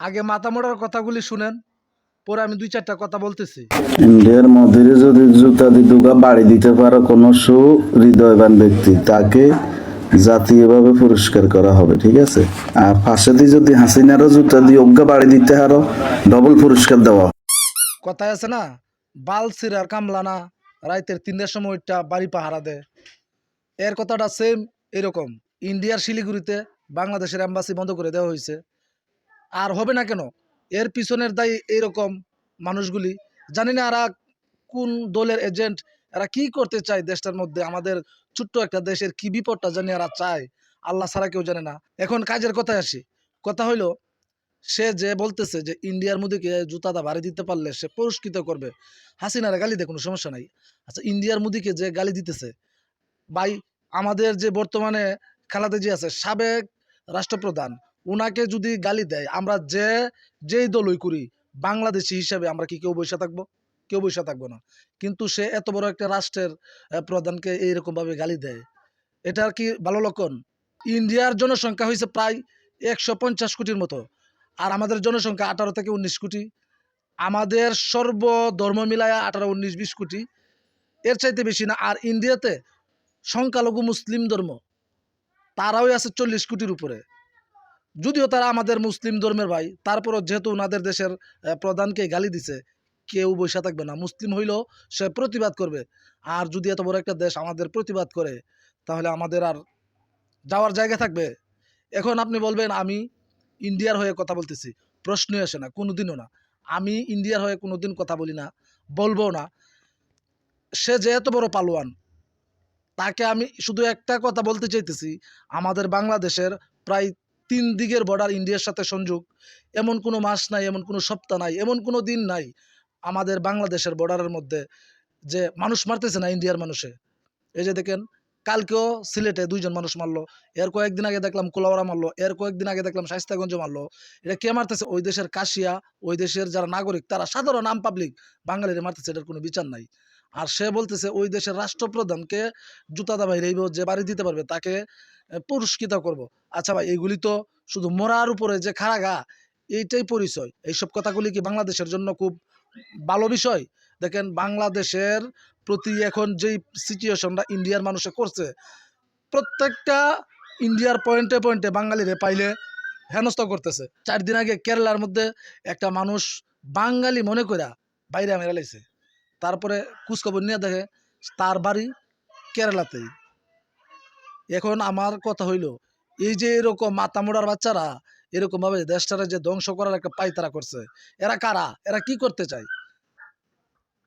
আগে মাথা মোড়ার কথাগুলি শুনেন পরে আমি দুই চারটা কথা বলতেছি। ইন্ডিয়ার মধ্যে যদি জুতা দিয়ে দুগা বাড়ি দিতে পারো কোনো সুহৃদয়বান ব্যক্তি তাকে জাতীয়ভাবে পুরস্কার করা হবে ঠিক আছে? আর পাশে দিয়ে যদি হাসিনারও জুতা দিয়ে অজ্ঞা বাড়ি দিতে হারো ডবল পুরস্কার দেওয়া। কথায় আছে না বাল সিরার কামলা না রাইতের তিনটার সময় ওইটা বাড়ি পাহারা দেয়। এর কথাটা সেম এরকম। ইন্ডিয়ার শিলিগুড়িতে বাংলাদেশের এম্বাসি বন্ধ করে দেওয়া হয়েছে। আর হবে না কেন? এর পিছনের দায়ী এরকম মানুষগুলি। জানি না এরা কোন দলের এজেন্ট এরা কি করতে চায় দেশটার মধ্যে? আমাদের ছোট্ট একটা দেশের কি বিপদটা জানি এরা চায়? আল্লাহ ছাড়া কেউ জানে না। এখন কাজের কথায় আসি। কথা হইল, সে যে বলতেছে যে ইন্ডিয়ার মোদিকে জুতাটা বাড়ি দিতে পারলে সে পুরস্কৃত করবে। হাসিনার গালি দেয় কোনো সমস্যা নাই। আচ্ছা ইন্ডিয়ার মোদিকে যে গালি দিতেছে, ভাই, আমাদের যে বর্তমানে খেলাতে যে আছে, সাবেক রাষ্ট্রপ্রধান উনাকে যদি গালি দেয়, আমরা যে, যেই দলই করি, বাংলাদেশি হিসাবে আমরা কি কেউ বসে থাকব? কেউ বসে থাকব না। কিন্তু সে এত বড় একটা রাষ্ট্রের প্রধানকে এইরকম ভাবে গালি দেয় এটার কি ভালো লক্ষণ? ইন্ডিয়ার জনসংখ্যা হয়েছে প্রায় একশো পঞ্চাশ কোটির মতো, আর আমাদের জনসংখ্যা আঠারো থেকে উনিশ কোটি। আমাদের সর্ব ধর্ম মিলায়া আঠারো, উনিশ, বিশ কোটি। এর চাইতে বেশি না, আর ইন্ডিয়াতে সংখ্যালঘু মুসলিম ধর্ম, তারাও আছে চল্লিশ কোটির উপরে। যদিও তারা আমাদের মুসলিম ধর্মের ভাই, তারপরও যেহেতু ওনাদের দেশের প্রধানকে গালি দিছে, কেউ বসে থাকবে না। মুসলিম হইলেও সে প্রতিবাদ করবে। আর যদি এত বড় একটা দেশ আমাদের প্রতিবাদ করে, তাহলে আমাদের আর যাওয়ার জায়গা থাকবে? এখন আপনি বলবেন, আমি ইন্ডিয়ার হয়ে কথা বলতেছি। প্রশ্নই আসে না, কোনোদিনও না। আমি ইন্ডিয়ার হয়ে কোনো দিন কথা বলি না বলব না। সে যে এত বড় পালোয়ান, তাকে আমি শুধু একটা কথা বলতে চাইতেছি, আমাদের বাংলাদেশের প্রায় তিন দিকের বর্ডার ইন্ডিয়ার সাথে সংযোগ। এমন কোনো মাস নাই, এমন কোনো সপ্তাহ নাই, এমন কোনো দিন নাই আমাদের বাংলাদেশের বর্ডারের মধ্যে যে মানুষ মারতেছে না ইন্ডিয়ার মানুষে। এই যে দেখেন, কালকেও সিলেটে দুইজন মানুষ মারলো, এর কয়েকদিন আগে দেখলাম কোলাওয়ারা মারলো, এর কয়েকদিন আগে দেখলাম শাইস্তাগঞ্জ মারলো। এটা কে মারতেছে? ওই দেশের কাশিয়া, ওই দেশের যারা নাগরিক, তারা সাধারণ আম পাবলিক বাঙালিরা মারতেছে, এটার কোনো বিচার নাই। আর সে বলতেছে, ওই দেশের রাষ্ট্রপ্রধানকে জুতা দা বাইরে যে বাড়ি দিতে পারবে, তাকে পুরস্কৃত করব। আচ্ছা ভাই এইগুলি তো শুধু মরার উপরে যে খাড়া গা এইটাই পরিচয়। এইসব কথাগুলি কি বাংলাদেশের জন্য খুব ভালো বিষয়? দেখেন, বাংলাদেশের প্রতি এখন যেই সিচুয়েশনটা ইন্ডিয়ার মানুষে করছে, প্রত্যেকটা ইন্ডিয়ার পয়েন্টে পয়েন্টে বাঙালিরে পাইলে হেনস্থ করতেছে। চার দিন আগে কেরালার মধ্যে একটা মানুষ বাঙালি মনে কইরা বাইরে মেরে লাইছে। তারপরে খোঁজখবর নিয়ে দেখে, তার বাড়ি কেরালাতেই। এখন আমার কথা হইল, এই যে এরকম মাতামোড়ার বাচ্চারা এরকম ভাবে দেশটারে যে ধ্বংস করার একটা পাইতারা করছে, এরা কারা? এরা কি করতে চায়?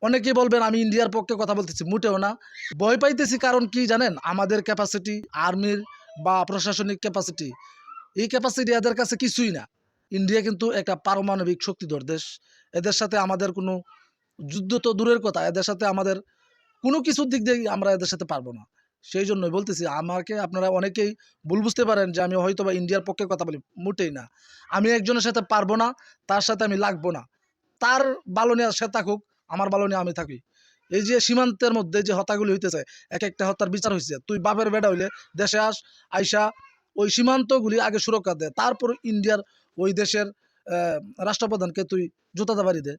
অনেকেই বলবেন, আমি ইন্ডিয়ার পক্ষে কথা বলতেছি। মোটেও না। ভয় পাইতেছি কারণ কি জানেন? আমাদের ক্যাপাসিটি আর্মির বা প্রশাসনিক ক্যাপাসিটি এই ক্যাপাসিটি এদের কাছে কিছুই না। ইন্ডিয়া কিন্তু একটা পারমাণবিক শক্তিধর দেশ। এদের সাথে আমাদের কোনো যুদ্ধ তো দূরের কথা। এদের সাথে আমাদের কোনো কিছুর দিক দিয়ে আমরা এদের সাথে পারব না। সেই জন্যই বলতেছি, আমাকে আপনারা অনেকেই ভুল বুঝতে পারেন যে আমি হয়তো বা ইন্ডিয়ার পক্ষে কথা বলি, মোটেই না। আমি একজনের সাথে পারব না, তার সাথে আমি লাগবো না। তার ভালো সে থাকুক, আমার ভালো নিয়ে আমি থাকি। এই যে সীমান্তের মধ্যে যে হত্যাগুলি হইতেছে এক একটা হত্যার বিচার হয়েছে তুই বাপের বেটা হইলে দেশে আস, আইসা ওই সীমান্তগুলি আগে সুরক্ষা দে, তারপর ইন্ডিয়ার ওই দেশের রাষ্ট্রপ্রধানকে তুই জুতাতে বাড়ি দে।